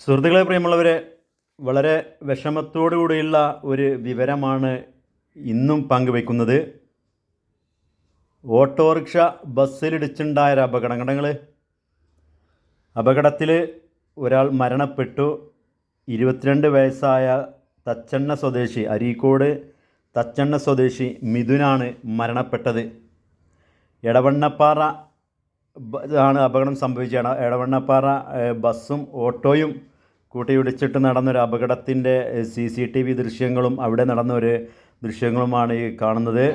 സുഹൃത്തുക്കളെ പ്രിയമുള്ളവരെ വളരെ വിഷമത്തോടു കൂടിയുള്ള ഒരു വിവരമാണ് ഇന്നും പങ്കുവയ്ക്കുന്നത്. ഓട്ടോറിക്ഷ ബസ്സിലിടിച്ചുണ്ടായ അപകടങ്ങൾ അപകടത്തിൽ ഒരാൾ മരണപ്പെട്ടു. ഇരുപത്തിരണ്ട് വയസ്സായ തച്ചെണ്ണ സ്വദേശി അരീക്കോട് തച്ചെണ്ണ സ്വദേശി മിഥുനാണ് മരണപ്പെട്ടത്. എടവണ്ണപ്പാറ ആണ് അപകടം സംഭവിച്ചതാണ് എടവണ്ണപ്പാറ ബസ്സും ഓട്ടോയും കൂട്ടിയിടിച്ചിട്ട് നടന്നൊരു അപകടത്തിന്റെ സി സി ടി വി ദൃശ്യങ്ങളും അവിടെ നടന്ന ഒരു ദൃശ്യങ്ങളുമാണ് ഈ കാണുന്നത്.